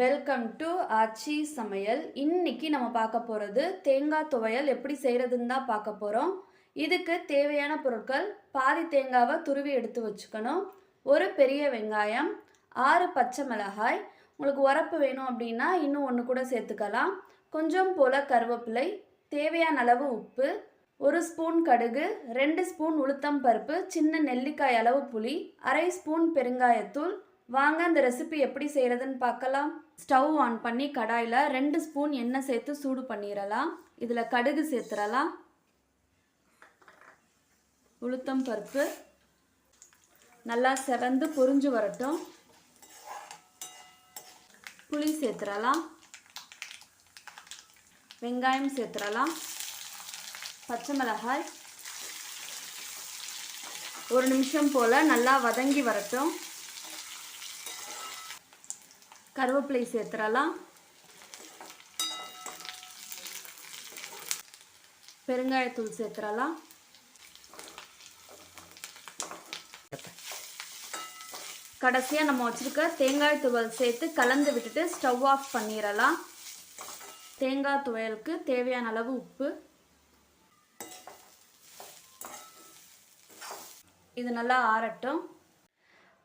Welcome to ஆச்சி சமையல். இன்னைக்கு நம்ம பார்க்க போகிறது தேங்காய் துவையல். எப்படி செய்கிறதுன்னு தான் பார்க்க போகிறோம் இதுக்கு தேவையான பொருட்கள் பாதி தேங்காவை துருவி எடுத்து வச்சுக்கணும். ஒரு பெரிய வெங்காயம் ஆறு பச்சை மிளகாய். உங்களுக்கு உரப்பு வேணும் அப்படின்னா இன்னும் ஒன்று கூட சேர்த்துக்கலாம். கொஞ்சம் போல் கருவேப்பிலை தேவையான அளவு உப்பு ஒரு ஸ்பூன் கடுகு ரெண்டு ஸ்பூன் உளுத்தம் பருப்பு சின்ன நெல்லிக்காய் அளவு புளி அரை ஸ்பூன் பெருங்காயத்தூள் வாங்க அந்த ரெசிபி எப்படி செய்கிறதுன்னு பார்க்கலாம். ஸ்டவ் ஆன் பண்ணி கடாயில் ரெண்டு ஸ்பூன் எண்ணெய் சேர்த்து சூடு பண்ணிடலாம் இதில் கடுகு சேர்த்துடலாம் உளுத்தம் பருப்பு நல்லா செவந்து பொறிஞ்சு வரட்டும். புளி சேர்த்துடலாம் வெங்காயம் சேர்த்துடலாம் பச்சை மிளகாய். ஒரு நிமிஷம் போல் நல்லா வதங்கி வரட்டும். கருவேப்பிலை சேர்த்துடலாம். பெருங்காயத்தூள் சேர்த்துடலாம். கடைசியாக நம்ம வச்சுருக்க தேங்காய் துவல் சேர்த்து கலந்து விட்டுட்டு ஸ்டவ் ஆஃப் பண்ணிடலாம். தேங்காய் துவையலுக்கு தேவையான அளவு உப்பு. இது நல்லா ஆறட்டும்.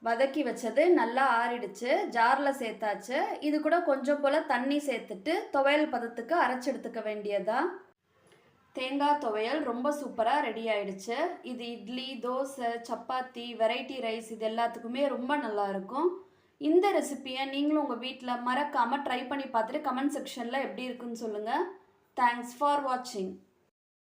வதக்கி வச்சது நல்லா ஆறிடுச்சு ஜாரில் சேர்த்தாச்சு. இது கூட கொஞ்சம் போல் தண்ணி சேர்த்துட்டு துவையல் பதத்துக்கு அரைச்சி எடுத்துக்க வேண்டியதா? தேங்காய் துவையல் ரொம்ப சூப்பராக ரெடி ஆயிடுச்சு. இது இட்லி தோசை சப்பாத்தி வெரைட்டி ரைஸ் இது எல்லாத்துக்குமே ரொம்ப நல்லா இருக்கும். இந்த ரெசிப்பியை நீங்களும் உங்கள் வீட்டில் மறக்காமல் ட்ரை பண்ணி பார்த்துட்டு கமெண்ட் செக்ஷனில் எப்படி இருக்குன்னு சொல்லுங்கள் தேங்க்ஸ் ஃபார் வாட்சிங்